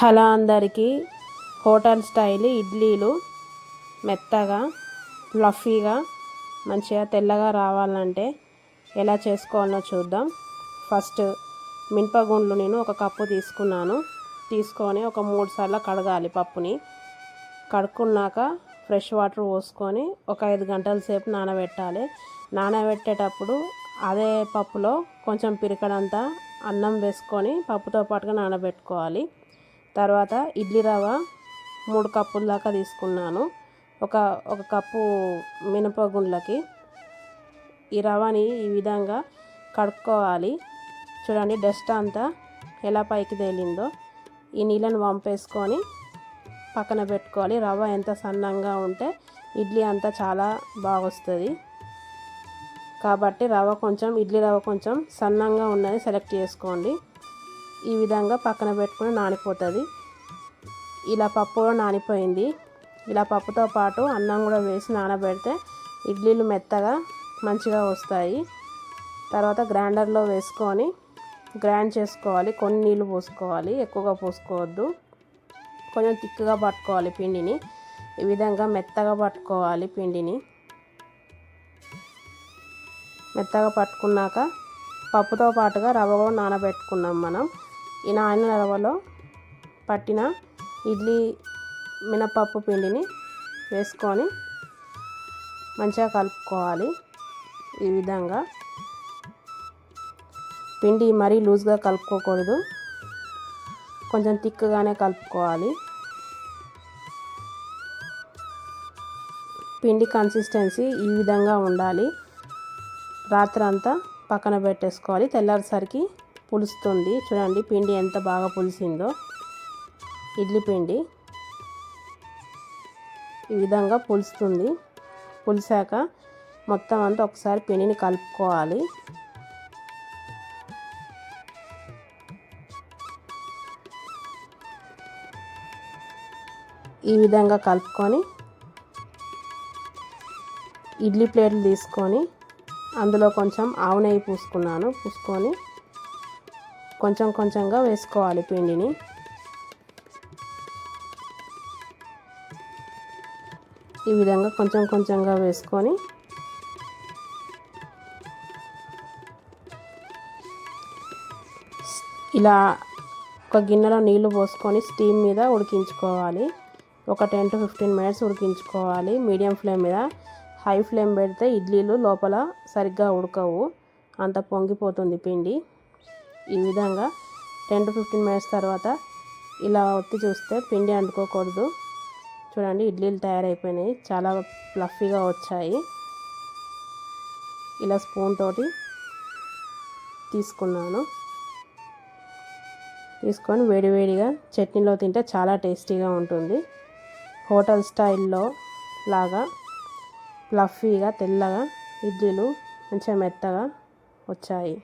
Hello అందరికీ. Hotel style ఇడ్లీలు మెత్తగా ఫ్లఫీగా మంచిగా తెల్లగా రావాలంటే ఎలా చేసుకోవాలో చూద్దాం. ఫస్ట్ మినపగుండ్లు నేను ఒక కప్పు తీసుకున్నాను. తీసుకొని ఒక మూడు సార్లు కడగాలి పప్పుని. కడుక్కున్నాక ఫ్రెష్ వాటర్ పోసుకొని ఒక ఐదు గంటల సేపు నానబెట్టాలి. నానబెట్టేటప్పుడు అదే పప్పులో కొంచెం పిరికడంతా అన్నం వేసుకొని పప్పుతో పాటుగా నానబెట్టుకోవాలి. తర్వాత ఇడ్లీ రవ్వ మూడు కప్పుల దాకా తీసుకున్నాను. ఒక ఒక కప్పు మినపగుండ్లకి ఈ రవ్వని ఈ విధంగా కడుక్కోవాలి. చూడండి డస్ట్ అంతా ఎలా పైకి తేలిందో. ఈ నీళ్ళని వంపేసుకొని పక్కన పెట్టుకోవాలి. రవ్వ ఎంత సన్నంగా ఉంటే ఇడ్లీ అంతా చాలా బాగా వస్తుంది కాబట్టి రవ్వ కొంచెం ఇడ్లీ రవ్వ కొంచెం సన్నంగా ఉన్నది సెలెక్ట్ చేసుకోండి. ఈ విధంగా పక్కన పెట్టుకుని నానిపోతుంది. ఇలా పప్పు కూడా నానిపోయింది. ఇలా పప్పుతో పాటు అన్నం కూడా వేసి నానబెడితే ఇడ్లీలు మెత్తగా మంచిగా వస్తాయి. తర్వాత గ్రైండర్లో వేసుకొని గ్రైండ్ చేసుకోవాలి. కొన్ని నీళ్ళు పోసుకోవాలి. ఎక్కువగా పోసుకోవద్దు. కొంచెం తిక్కుగా పట్టుకోవాలి పిండిని. ఈ విధంగా మెత్తగా పట్టుకోవాలి పిండిని. మెత్తగా పట్టుకున్నాక పప్పుతో పాటుగా రవ్వ కూడా నానబెట్టుకున్నాం మనం. ఈ నానిన రవ్వలో పట్టిన ఇడ్లీ మినపప్పు పిండిని వేసుకొని మంచిగా కలుపుకోవాలి. ఈ విధంగా పిండి మరీ లూజ్గా కలుపుకోకూడదు. కొంచెం థిక్గానే కలుపుకోవాలి. పిండి కన్సిస్టెన్సీ ఈ విధంగా ఉండాలి. రాత్రి అంతా పక్కన పెట్టేసుకోవాలి. తెల్లారిసరికి పులుస్తుంది. చూడండి పిండి ఎంత బాగా పులిసిందో. ఇడ్లీ పిండి ఈ విధంగా పులుస్తుంది. పులిసాక మొత్తం అంతా ఒకసారి పిండిని కలుపుకోవాలి. ఈ విధంగా కలుపుకొని ఇడ్లీ ప్లేట్లు తీసుకొని అందులో కొంచెం ఆవు నెయ్యి పూసుకున్నాను. పూసుకొని కొంచెం కొంచెంగా వేసుకోవాలి పిండిని. ఈ విధంగా కొంచెం కొంచెంగా వేసుకొని ఇలా ఒక గిన్నెలో నీళ్ళు పోసుకొని స్టీమ్ మీద ఉడికించుకోవాలి. ఒక టెన్ టు ఫిఫ్టీన్ మినిట్స్ ఉడికించుకోవాలి. మీడియం ఫ్లేమ్ మీద. హై ఫ్లేమ్ పెడితే ఇడ్లీలు లోపల సరిగ్గా ఉడకవు. అంత పొంగిపోతుంది పిండి. ఈ విధంగా టెన్ టు ఫిఫ్టీన్ మినిట్స్ తర్వాత ఇలా ఒత్తి చూస్తే పిండి అంటుకోకూడదు. చూడండి ఇడ్లీలు తయారైపోయినాయి. చాలా ఫ్లఫీగా వచ్చాయి. ఇలా స్పూన్ తోటి తీసుకున్నాను. తీసుకొని వేడివేడిగా చట్నీలో తింటే చాలా టేస్టీగా ఉంటుంది. హోటల్ స్టైల్లో లాగా ఫ్లఫీగా తెల్లగా ఇడ్లీలు మంచిగా మెత్తగా వచ్చాయి.